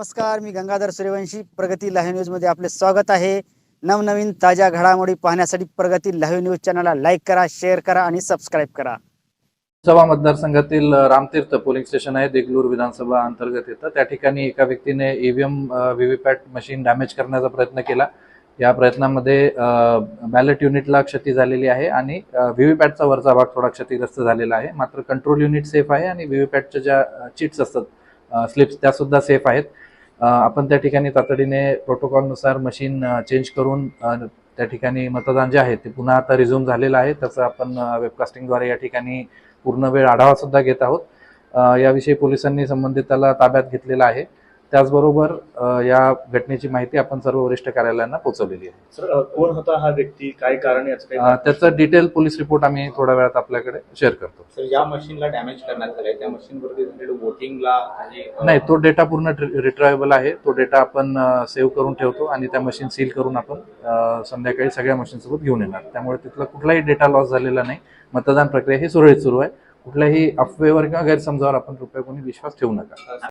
नमस्कार मी गंगाधर सूर्यवंशी. प्रगती लाईव्ह न्यूजमध्ये आपले स्वागत आहे. नवनवीन ताज्या घडामोडी पाहण्यासाठी प्रगती लाईव्ह न्यूज चॅनलला लाईक करा शेअर करा आणि सबस्क्राईब करा. सभा मतदारसंघातील रामतीर्थ पोलिंग स्टेशन आहे. देगलूर विधानसभा अंतर्गत येतं. त्या ठिकाणी एका व्यक्तीने ईव्हीएम व्हीव्हीपॅट मशीन डॅमेज करण्याचा प्रयत्न केला. या प्रयत्नामध्ये बॅलेट युनिटला क्षती झालेली आहे आणि व्हीव्हीपॅटचा वरचा भाग थोडा क्षतिग्रस्त झालेला आहे. मात्र कंट्रोल युनिट सेफ आहे आणि व्हीव्हीपॅटच्या ज्या चिट्स असतात स्लिप्स त्या सुद्धा सेफ आहेत. आपण त्या ठिकाणी तातडीने प्रोटोकॉलनुसार मशीन चेंज करून त्या ठिकाणी मतदान जे आहे ते पुन्हा आता रिझ्यूम झालेलं आहे. त्याचं आपण वेबकास्टिंगद्वारे या ठिकाणी पूर्ण वेळ आढावा सुद्धा घेत आहोत. याविषयी पोलिसांनी संबंधिताला ताब्यात घेतलेला आहे. त्याचबरोबर या घटनेची माहिती आपण सर्व वरिष्ठ कार्यालयांना पोहोचवलेली आहे. सर कोण होता हा व्यक्ती? काय कारण याचं अ, काही त्याचं डिटेल पोलीस रिपोर्ट आम्ही थोड्या वेळात आपल्याकडे शेअर करतो. सर ज्या मशीनला डॅमेज करण्यात आलंय. त्या मशीनवरती वोटिंगला नाही तो डेटा पूर्ण रिट्रायबल आहे. तो डेटा आपण सेव्ह करून ठेवतो आणि त्या मशीन सील करून आपण संध्याकाळी सगळ्या मशीन सोबत घेऊन येणार. त्यामुळे तिथला कुठलाही डेटा लॉस झालेला नाही. मतदान प्रक्रिया ही सुरळीत सुरू आहे. कुठल्याही अफवेवर किंवा गैरसमजावर आपण कृपया कोणी विश्वास ठेवू नका.